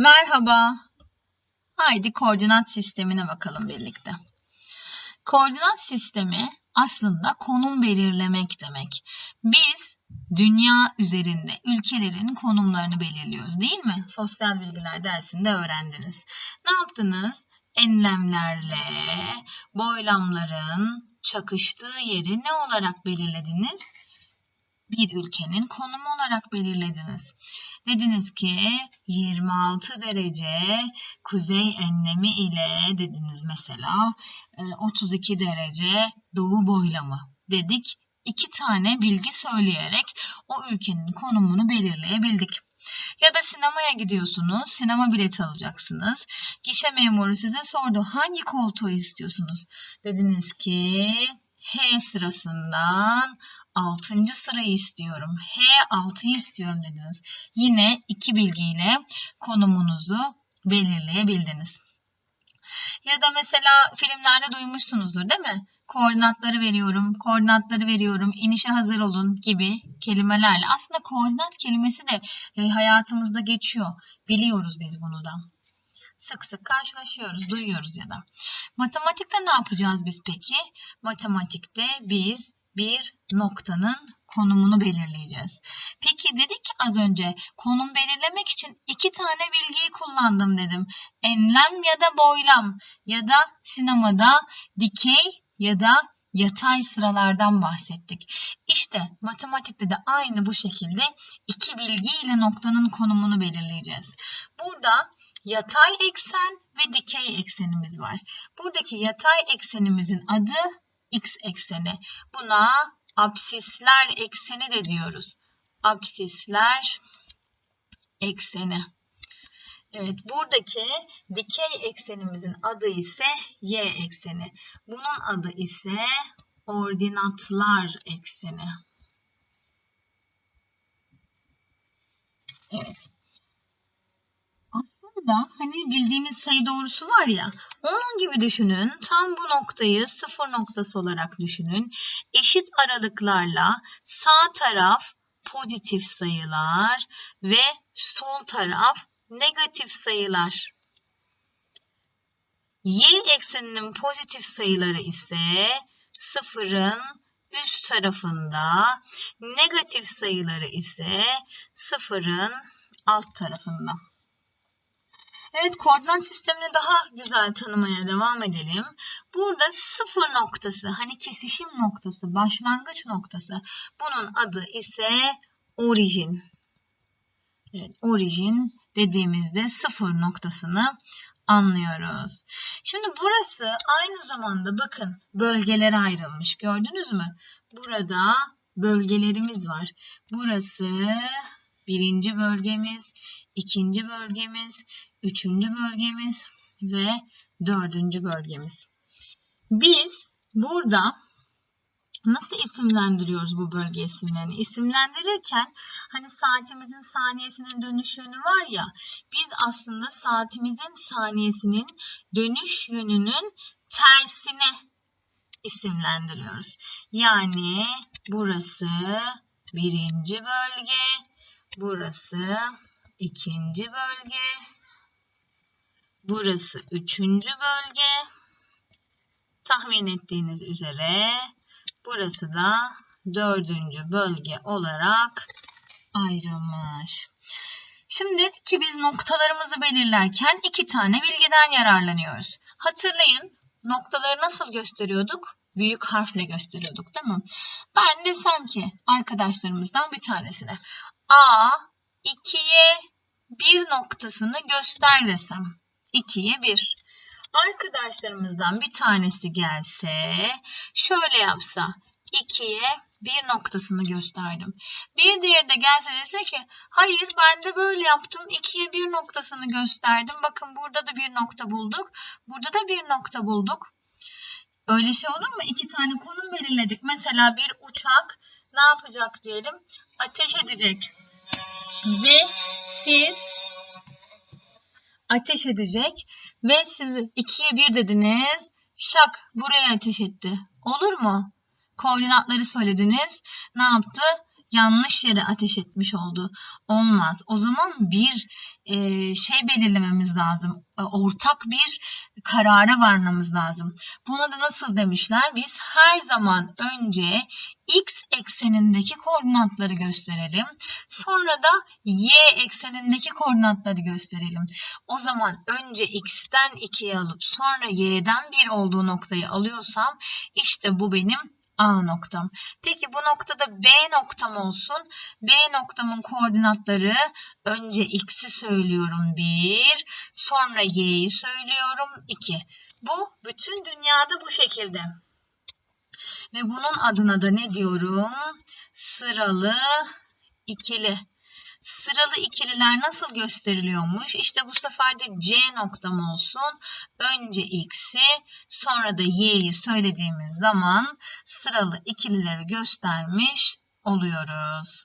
Merhaba. Haydi koordinat sistemine bakalım birlikte. Koordinat sistemi aslında konum belirlemek demek. Biz dünya üzerinde ülkelerin konumlarını belirliyoruz değil mi? Sosyal bilgiler dersinde öğrendiniz. Ne yaptınız? Enlemlerle boylamların çakıştığı yeri ne olarak belirlediniz? Bir ülkenin konumu olarak belirlediniz. Dediniz ki 26 derece kuzey enlemi ile dediniz mesela 32 derece doğu boylamı dedik. İki tane bilgi söyleyerek o ülkenin konumunu belirleyebildik. Ya da sinemaya gidiyorsunuz, sinema bileti alacaksınız. Gişe memuru size sordu hangi koltuğu istiyorsunuz? Dediniz ki H sırasından 6. sırayı istiyorum. H6'yı istiyorum dediniz. Yine iki bilgiyle konumunuzu belirleyebildiniz. Ya da mesela filmlerde duymuşsunuzdur değil mi? Koordinatları veriyorum, koordinatları veriyorum, inişe hazır olun gibi kelimelerle. Aslında koordinat kelimesi de e, hayatımızda geçiyor. Biliyoruz biz bunu da. Sık sık karşılaşıyoruz, duyuyoruz ya da. Matematikte ne yapacağız biz peki? Matematikte biz bir noktanın konumunu belirleyeceğiz. Peki dedik az önce konum belirlemek için iki tane bilgiyi kullandım dedim. Enlem ya da boylam ya da sinemada dikey ya da yatay sıralardan bahsettik. İşte matematikte de aynı bu şekilde iki bilgiyle noktanın konumunu belirleyeceğiz. Burada yatay eksen ve dikey eksenimiz var. Buradaki yatay eksenimizin adı x ekseni. Buna absisler ekseni de diyoruz. Absisler ekseni. Evet buradaki dikey eksenimizin adı ise y ekseni. Bunun adı ise ordinatlar ekseni. Evet. Aslında hani bildiğimiz sayı doğrusu var ya onun gibi düşünün. Tam bu noktayı sıfır noktası olarak düşünün. Eşit aralıklarla sağ taraf pozitif sayılar ve sol taraf negatif sayılar. Y ekseninin pozitif sayıları ise sıfırın üst tarafında, negatif sayıları ise sıfırın alt tarafında. Evet koordinat sistemini daha güzel tanımaya devam edelim. Burada sıfır noktası hani kesişim noktası, başlangıç noktası. Bunun adı ise orijin. Evet orijin dediğimizde sıfır noktasını anlıyoruz. Şimdi burası aynı zamanda bakın bölgelere ayrılmış. Gördünüz mü? Burada bölgelerimiz var. Burası birinci bölgemiz, ikinci bölgemiz, üçüncü bölgemiz ve dördüncü bölgemiz. Biz burada nasıl isimlendiriyoruz bu bölge isimlerini? İsimlendirirken hani saatimizin saniyesinin dönüşünü var ya biz aslında saatimizin saniyesinin dönüş yönünün tersine isimlendiriyoruz. Yani burası birinci bölge, burası ikinci bölge, Burası üçüncü bölge. Tahmin ettiğiniz üzere burası da dördüncü bölge olarak ayrılmış. Şimdi ki biz noktalarımızı belirlerken iki tane bilgiden yararlanıyoruz. Hatırlayın noktaları nasıl gösteriyorduk? Büyük harfle gösteriyorduk değil mi? Ben desem ki arkadaşlarımızdan bir tanesine A 2'ye bir noktasını göster desem. 2'ye 1. Arkadaşlarımızdan bir tanesi gelse şöyle yapsa 2'ye 1 noktasını gösterdim. Bir diğeri de gelse dese ki hayır ben de böyle yaptım 2'ye 1 noktasını gösterdim. Bakın burada da bir nokta bulduk. Burada da bir nokta bulduk. Öyle şey olur mu? İki tane konum belirledik. Mesela bir uçak ne yapacak diyelim? Ateş edecek. Ve siz ateş edecek ve siz ikiye bir dediniz. Şak buraya ateş etti. Olur mu? Koordinatları söylediniz. Ne yaptı? Yanlış yere ateş etmiş oldu. Olmaz. O zaman bir e, şey belirlememiz lazım. E, ortak bir karara varmamız lazım. Buna da nasıl demişler? Biz her zaman önce x eksenindeki koordinatları gösterelim. Sonra da y eksenindeki koordinatları gösterelim. O zaman önce x'ten 2'yi alıp sonra y'den 1 olduğu noktayı alıyorsam işte bu benim A noktam. Peki bu noktada B noktam olsun. B noktamın koordinatları önce x'i söylüyorum 1, sonra y'yi söylüyorum 2. Bu bütün dünyada bu şekilde. Ve bunun adına da ne diyorum? Sıralı ikili. Sıralı ikililer nasıl gösteriliyormuş? İşte bu sefer de C noktam olsun. Önce X'i sonra da Y'yi söylediğimiz zaman sıralı ikilileri göstermiş oluyoruz.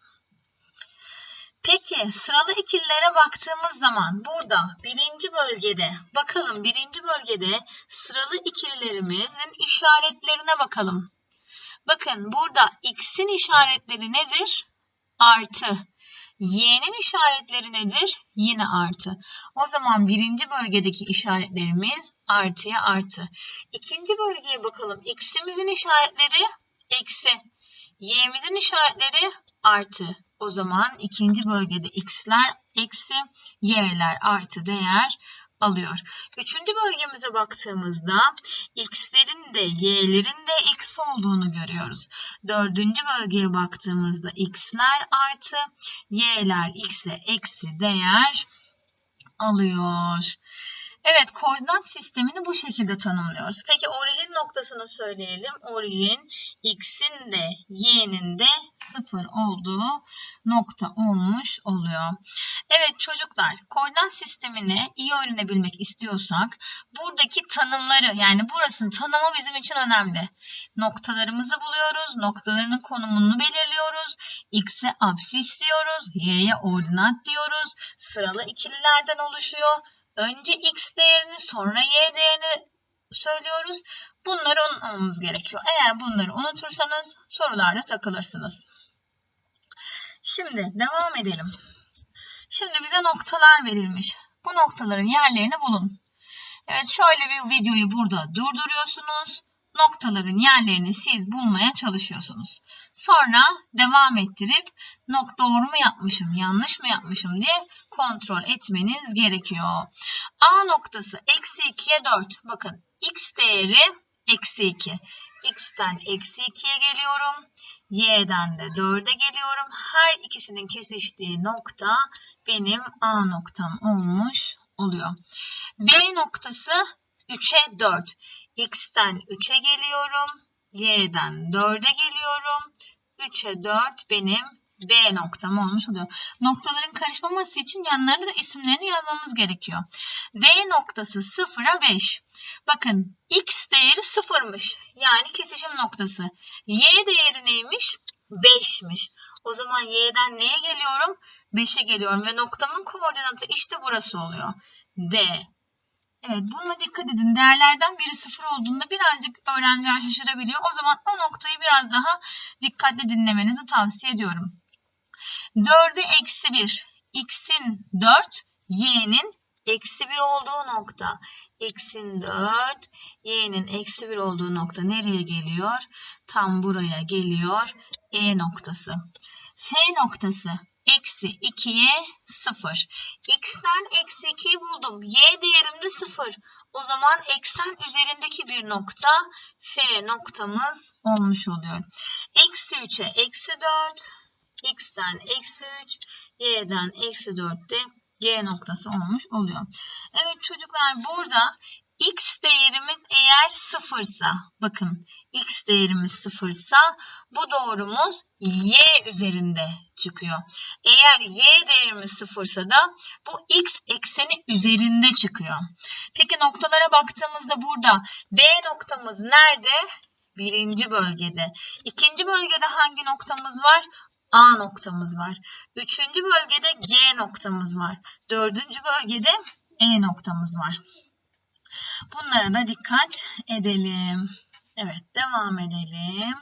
Peki sıralı ikililere baktığımız zaman burada birinci bölgede bakalım birinci bölgede sıralı ikililerimizin işaretlerine bakalım. Bakın burada x'in işaretleri nedir? Artı. Y'nin işaretleri nedir? Yine artı. O zaman birinci bölgedeki işaretlerimiz artıya artı. İkinci bölgeye bakalım. X'imizin işaretleri eksi. Y'mizin işaretleri artı. O zaman ikinci bölgede x'ler eksi, y'ler artı değer alıyor. Üçüncü bölgemize baktığımızda x'lerin de y'lerin de x olduğunu görüyoruz. Dördüncü bölgeye baktığımızda x'ler artı y'ler x'e eksi değer alıyor. Evet, koordinat sistemini bu şekilde tanımlıyoruz. Peki orijin noktasını söyleyelim. Orijin x'in de y'nin de sıfır olduğu nokta olmuş oluyor. Evet çocuklar, koordinat sistemini iyi öğrenebilmek istiyorsak buradaki tanımları yani burasının tanımı bizim için önemli. Noktalarımızı buluyoruz, noktaların konumunu belirliyoruz, x'e absis diyoruz, y'ye ordinat diyoruz, sıralı ikililerden oluşuyor. Önce x değerini sonra y değerini söylüyoruz. Bunları unutmamamız gerekiyor. Eğer bunları unutursanız sorularda takılırsınız. Şimdi devam edelim. Şimdi bize noktalar verilmiş. Bu noktaların yerlerini bulun. Evet şöyle bir videoyu burada durduruyorsunuz. Noktaların yerlerini siz bulmaya çalışıyorsunuz. Sonra devam ettirip nokta doğru mu yapmışım, yanlış mı yapmışım diye kontrol etmeniz gerekiyor. A noktası eksi 2'ye 4. Bakın x değeri eksi 2. x'ten eksi 2'ye geliyorum. y'den de 4'e geliyorum. Her ikisinin kesiştiği nokta benim A noktam olmuş oluyor. B noktası 3'e 4. X'ten 3'e geliyorum. Y'den 4'e geliyorum. 3'e 4 benim B noktam olmuş oluyor. Noktaların karışmaması için yanlarına isimlerini yazmamız gerekiyor. D noktası 0'a 5. Bakın X değeri 0'mış. Yani kesişim noktası. Y değeri neymiş? 5'miş. O zaman Y'den neye geliyorum? 5'e geliyorum ve noktamın koordinatı işte burası oluyor. D. Evet buna dikkat edin. Değerlerden biri sıfır olduğunda birazcık öğrenciler şaşırabiliyor. O zaman o noktayı biraz daha dikkatli dinlemenizi tavsiye ediyorum. 4'e eksi 1. X'in 4, Y'nin eksi 1 olduğu nokta. X'in 4, Y'nin eksi 1 olduğu nokta nereye geliyor? Tam buraya geliyor. E noktası. F noktası eksi 2'ye 0. X'ten eksi 2'yi buldum. Y değerim de 0. O zaman eksen üzerindeki bir nokta F noktamız olmuş oluyor. Eksi 3'e eksi 4. X'ten eksi 3. Y'den eksi 4 de G noktası olmuş oluyor. Evet çocuklar burada x değerimiz eğer sıfırsa bakın x değerimiz sıfırsa bu doğrumuz y üzerinde çıkıyor. Eğer y değerimiz sıfırsa da bu x ekseni üzerinde çıkıyor. Peki noktalara baktığımızda burada B noktamız nerede? Birinci bölgede. İkinci bölgede hangi noktamız var? A noktamız var. Üçüncü bölgede G noktamız var. Dördüncü bölgede E noktamız var. Bunlara da dikkat edelim. Evet devam edelim.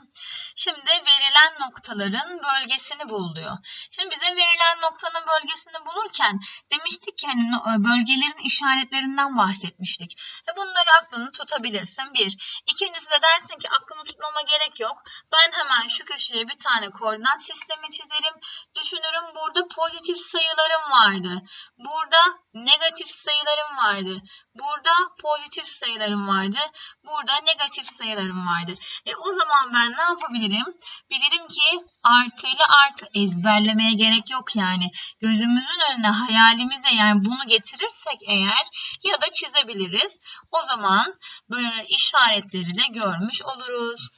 Şimdi verilen noktaların bölgesini bul diyor. Şimdi bize verilen noktanın bölgesini bulurken demiştik ki hani no- bölgelerin işaretlerinden bahsetmiştik. Ve bunları aklını tutabilirsin. Bir. İkincisi de dersin ki aklını tutmama gerek yok. Ben hemen şu köşeye bir tane koordinat sistemi çizerim. Düşünürüm burada pozitif sayılarım vardı. Burada negatif sayılarım vardı. Burada pozitif sayılarım vardı. Burada negatif sayılarım vardı. E, o zaman ben ne yapabilirim? Bilirim ki artı ile artı ezberlemeye gerek yok yani. Gözümüzün önüne hayalimizde yani bunu getirirsek eğer ya da çizebiliriz. O zaman böyle işaretleri de görmüş oluruz.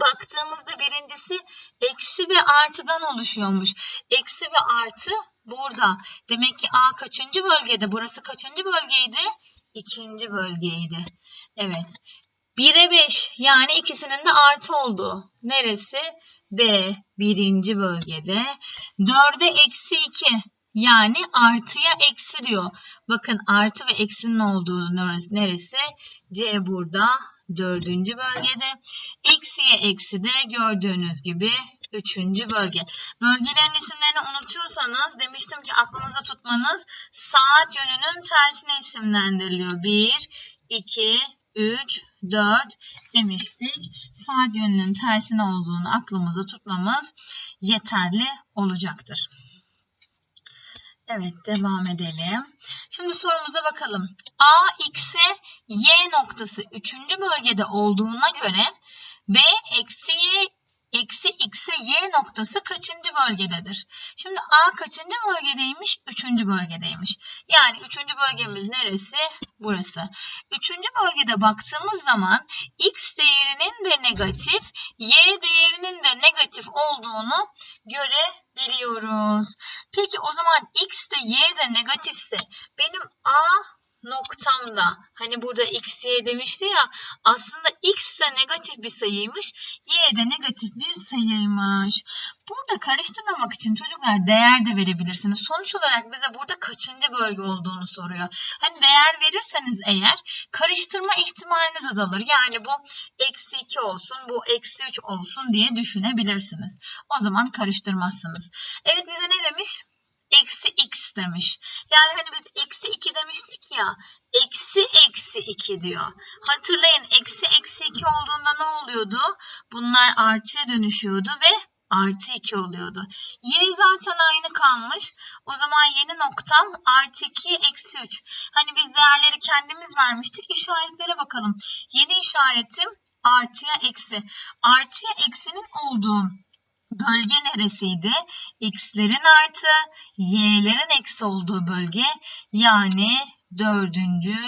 Baktığımızda birincisi eksi ve artıdan oluşuyormuş. Eksi ve artı burada. Demek ki A kaçıncı bölgede? Burası kaçıncı bölgeydi? İkinci bölgeydi. Evet. 1'e 5 yani ikisinin de artı olduğu. Neresi? B birinci bölgede. 4'e eksi 2 yani artıya eksi diyor. Bakın artı ve eksinin olduğu neresi? C burada dördüncü bölgede. Eksiye eksi de gördüğünüz gibi üçüncü bölge. Bölgelerin isimlerini unutuyorsanız demiştim ki aklınızda tutmanız saat yönünün tersine isimlendiriliyor. 1, 2, 3, 4 demiştik. Saat yönünün tersine olduğunu aklımızda tutmamız yeterli olacaktır. Evet devam edelim. Şimdi sorumuza bakalım. A, X'e Y noktası 3. bölgede olduğuna göre B eksi eksi X'e Y noktası kaçıncı bölgededir? Şimdi A kaçıncı bölgedeymiş? Üçüncü bölgedeymiş. Yani üçüncü bölgemiz neresi? Burası. Üçüncü bölgede baktığımız zaman X değerinin de negatif, Y değerinin de negatif olduğunu görebiliyoruz. Peki o zaman X de Y de negatifse benim A noktamda hani burada x y demişti ya aslında x de negatif bir sayıymış y de negatif bir sayıymış. Burada karıştırmamak için çocuklar değer de verebilirsiniz. Sonuç olarak bize burada kaçıncı bölge olduğunu soruyor. Hani değer verirseniz eğer karıştırma ihtimaliniz azalır. Yani bu eksi 2 olsun bu eksi 3 olsun diye düşünebilirsiniz. O zaman karıştırmazsınız. Evet bize ne demiş? Eksi x demiş. Yani hani biz eksi 2 demiştik ya. Eksi eksi 2 diyor. Hatırlayın eksi eksi 2 olduğunda ne oluyordu? Bunlar artıya dönüşüyordu ve artı 2 oluyordu. Y zaten aynı kalmış. O zaman yeni noktam artı 2 eksi 3. Hani biz değerleri kendimiz vermiştik. İşaretlere bakalım. Yeni işaretim artıya eksi. Artıya eksinin olduğu Bölge neresiydi? X'lerin artı, Y'lerin eksi olduğu bölge yani dördüncü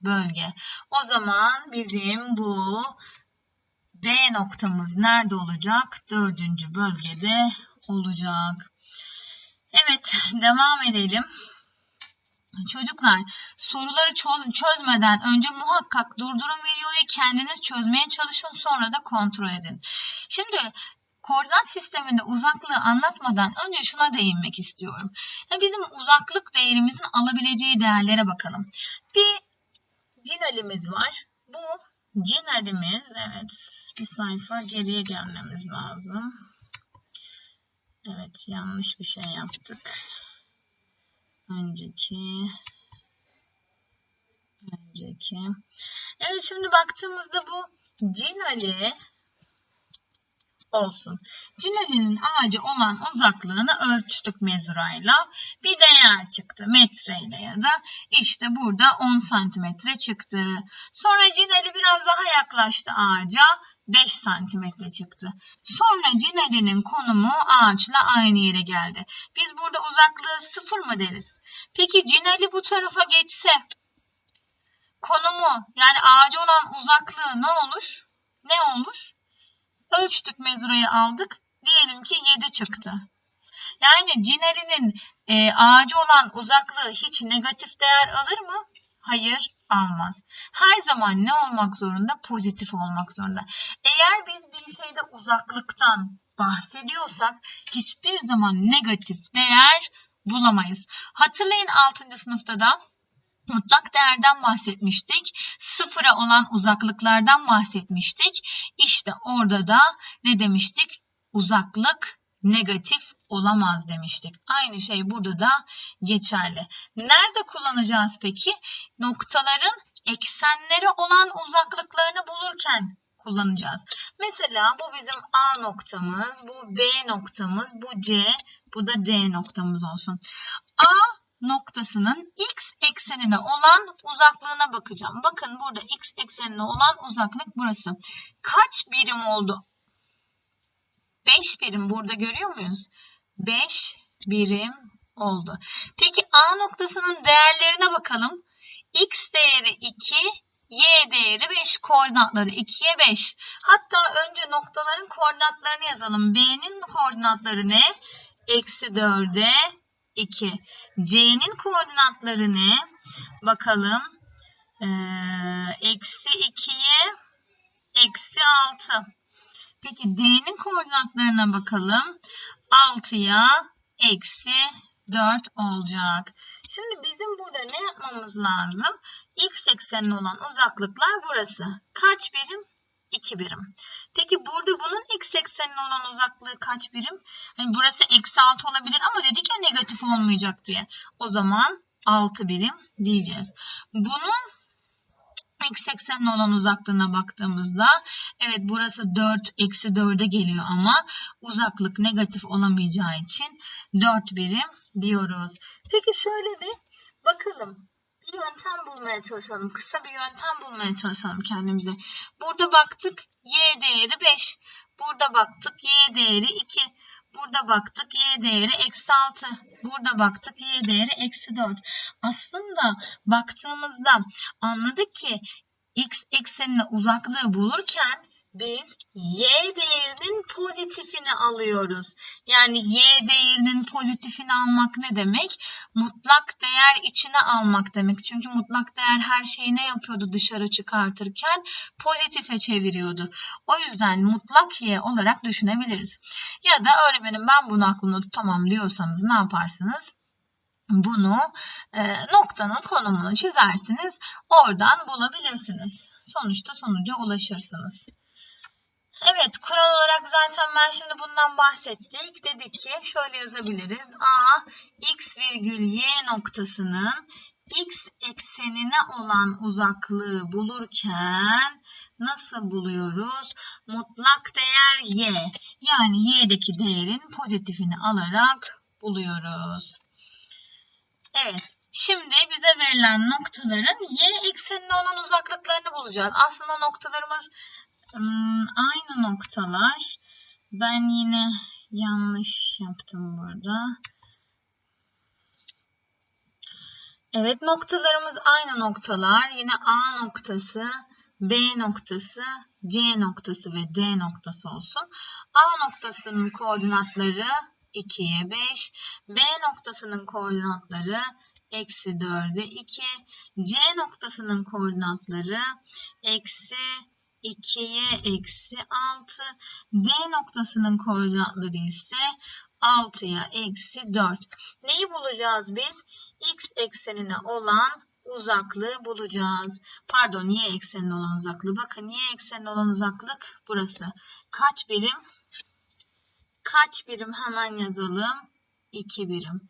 bölge. O zaman bizim bu B noktamız nerede olacak? Dördüncü bölgede olacak. Evet devam edelim. Çocuklar soruları çöz çözmeden önce muhakkak durdurun videoyu kendiniz çözmeye çalışın sonra da kontrol edin. Şimdi koordinat sisteminde uzaklığı anlatmadan önce şuna değinmek istiyorum. Ya bizim uzaklık değerimizin alabileceği değerlere bakalım. Bir cinalimiz var. Bu cinalimiz evet bir sayfa geriye gelmemiz lazım. Evet yanlış bir şey yaptık. Önceki önceki. Evet şimdi baktığımızda bu cinali olsun. Cinelinin ağacı olan uzaklığını ölçtük mezurayla. Bir değer çıktı metreyle ya da işte burada 10 santimetre çıktı. Sonra cineli biraz daha yaklaştı ağaca. 5 santimetre çıktı. Sonra cinelinin konumu ağaçla aynı yere geldi. Biz burada uzaklığı sıfır mı deriz? Peki cineli bu tarafa geçse konumu yani ağacı olan uzaklığı ne olur? Ne olur? Ölçtük mezurayı aldık. Diyelim ki 7 çıktı. Yani cinelinin e, ağacı olan uzaklığı hiç negatif değer alır mı? Hayır almaz. Her zaman ne olmak zorunda? Pozitif olmak zorunda. Eğer biz bir şeyde uzaklıktan bahsediyorsak hiçbir zaman negatif değer bulamayız. Hatırlayın 6. sınıfta da mutlak değerden bahsetmiştik. Sıfıra olan uzaklıklardan bahsetmiştik. İşte orada da ne demiştik? Uzaklık negatif olamaz demiştik. Aynı şey burada da geçerli. Nerede kullanacağız peki? Noktaların eksenleri olan uzaklıklarını bulurken kullanacağız. Mesela bu bizim A noktamız, bu B noktamız, bu C, bu da D noktamız olsun. A noktasının x eksenine olan uzaklığına bakacağım. Bakın burada x eksenine olan uzaklık burası. Kaç birim oldu? 5 birim burada görüyor muyuz? 5 birim oldu. Peki A noktasının değerlerine bakalım. X değeri 2, Y değeri 5. Koordinatları 2'ye 5. Hatta önce noktaların koordinatlarını yazalım. B'nin koordinatları ne? Eksi 4'e 2. C'nin koordinatları ne? Bakalım. Ee, eksi 2'ye eksi 6. Peki D'nin koordinatlarına bakalım. 6'ya eksi 4 olacak. Şimdi bizim burada ne yapmamız lazım? X eksenine olan uzaklıklar burası. Kaç birim? 2 birim. Peki burada bunun x eksenine olan uzaklığı kaç birim? Hani burası eksi 6 olabilir ama dedik ya negatif olmayacak diye. O zaman 6 birim diyeceğiz. Bunun x eksenine olan uzaklığına baktığımızda evet burası 4 eksi 4'e geliyor ama uzaklık negatif olamayacağı için 4 birim diyoruz. Peki şöyle bir bakalım. Bir yöntem bulmaya çalışalım. Kısa bir yöntem bulmaya çalışalım kendimize. Burada baktık y değeri 5. Burada baktık y değeri 2. Burada baktık y değeri eksi 6. Burada baktık y değeri eksi 4. Aslında baktığımızda anladık ki x eksenine uzaklığı bulurken biz y değerinin pozitifini alıyoruz. Yani y değerinin pozitifini almak ne demek? Mutlak değer içine almak demek. Çünkü mutlak değer her şeyi ne yapıyordu dışarı çıkartırken? Pozitife çeviriyordu. O yüzden mutlak y olarak düşünebiliriz. Ya da öğretmenim ben bunu aklımda tutamam diyorsanız ne yaparsınız? Bunu e, noktanın konumunu çizersiniz. Oradan bulabilirsiniz. Sonuçta sonuca ulaşırsınız. Evet kural olarak zaten ben şimdi bundan bahsettik. Dedik ki şöyle yazabiliriz. A x virgül y noktasının x eksenine olan uzaklığı bulurken nasıl buluyoruz? Mutlak değer y. Yani y'deki değerin pozitifini alarak buluyoruz. Evet. Şimdi bize verilen noktaların y eksenine olan uzaklıklarını bulacağız. Aslında noktalarımız aynı noktalar. Ben yine yanlış yaptım burada. Evet noktalarımız aynı noktalar. Yine A noktası, B noktası, C noktası ve D noktası olsun. A noktasının koordinatları 2'ye 5. B noktasının koordinatları eksi 4'e 2. C noktasının koordinatları eksi 2'ye eksi 6. D noktasının koordinatları ise 6'ya eksi 4. Neyi bulacağız biz? X eksenine olan uzaklığı bulacağız. Pardon y eksenine olan uzaklığı. Bakın y eksenine olan uzaklık burası. Kaç birim? Kaç birim hemen yazalım. 2 birim.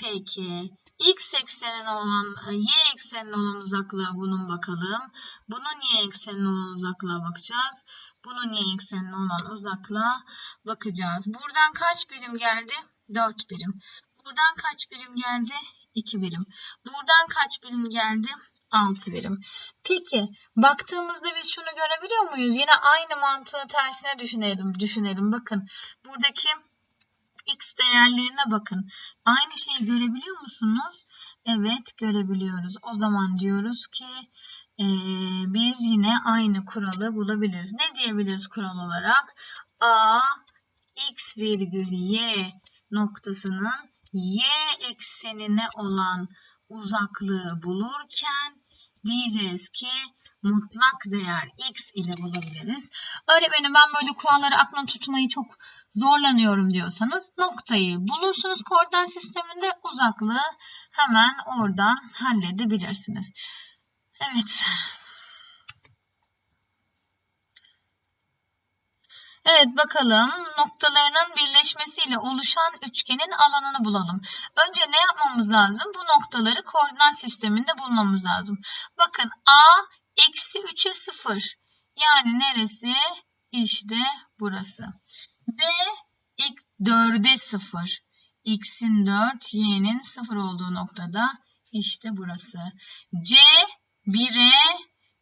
Peki x eksenine olan, y eksenine olan uzaklığa bunun bakalım. Bunun y eksenine olan uzaklığa bakacağız. Bunun y eksenine olan uzaklığa bakacağız. Buradan kaç birim geldi? 4 birim. Buradan kaç birim geldi? 2 birim. Buradan kaç birim geldi? 6 birim. Peki baktığımızda biz şunu görebiliyor muyuz? Yine aynı mantığı tersine düşünelim. Düşünelim. Bakın buradaki x değerlerine bakın. Aynı şeyi görebiliyor musunuz? Evet görebiliyoruz. O zaman diyoruz ki e, biz yine aynı kuralı bulabiliriz. Ne diyebiliriz kural olarak? A x virgül y noktasının y eksenine olan uzaklığı bulurken diyeceğiz ki mutlak değer x ile bulabiliriz. Öğretmenim ben böyle kuralları aklımda tutmayı çok zorlanıyorum diyorsanız noktayı bulursunuz koordinat sisteminde uzaklığı hemen oradan halledebilirsiniz. Evet. Evet bakalım noktalarının birleşmesiyle oluşan üçgenin alanını bulalım. Önce ne yapmamız lazım? Bu noktaları koordinat sisteminde bulmamız lazım. Bakın A eksi 3'e 0. Yani neresi? İşte burası. B 4'e 0. X'in 4, Y'nin 0 olduğu noktada işte burası. C 1'e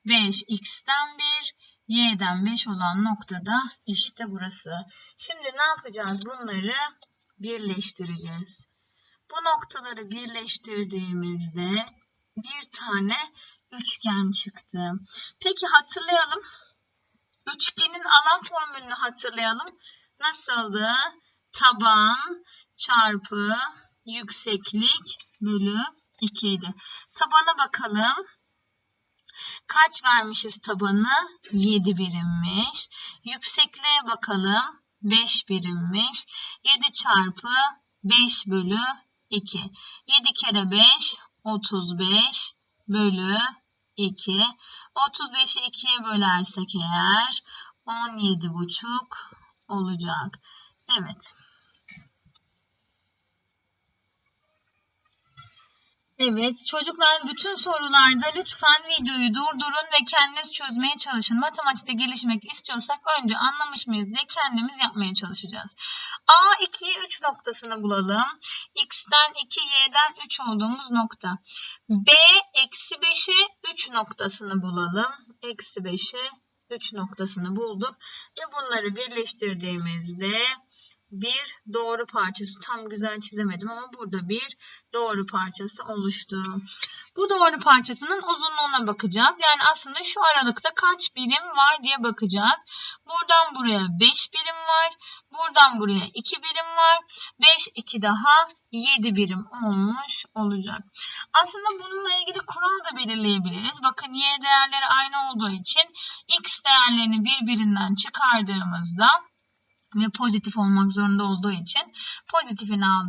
5. X'ten 1, Y'den 5 olan noktada işte burası. Şimdi ne yapacağız? Bunları birleştireceğiz. Bu noktaları birleştirdiğimizde bir tane üçgen çıktı. Peki hatırlayalım. Üçgenin alan formülünü hatırlayalım. Nasıldı? Taban çarpı yükseklik bölü 2 idi. Tabana bakalım. Kaç vermişiz tabanı? 7 birimmiş. Yüksekliğe bakalım. 5 birimmiş. 7 çarpı 5 bölü 2. 7 kere 5 35 bölü 2. 35'i 2'ye bölersek eğer 17,5 olacak. Evet. Evet çocuklar bütün sorularda lütfen videoyu durdurun ve kendiniz çözmeye çalışın. Matematikte gelişmek istiyorsak önce anlamış mıyız diye kendimiz yapmaya çalışacağız. A 2'yi 3 noktasını bulalım. X'ten 2, Y'den 3 olduğumuz nokta. B eksi 5'i 3 noktasını bulalım. Eksi 5'i 3 noktasını bulduk. Ve bunları birleştirdiğimizde bir doğru parçası. Tam güzel çizemedim ama burada bir doğru parçası oluştu. Bu doğru parçasının uzunluğuna bakacağız. Yani aslında şu aralıkta kaç birim var diye bakacağız. Buradan buraya 5 birim var. Buradan buraya 2 birim var. 5, 2 daha 7 birim olmuş olacak. Aslında bununla ilgili kural da belirleyebiliriz. Bakın y değerleri aynı olduğu için x değerlerini birbirinden çıkardığımızda ve pozitif olmak zorunda olduğu için pozitifini aldığım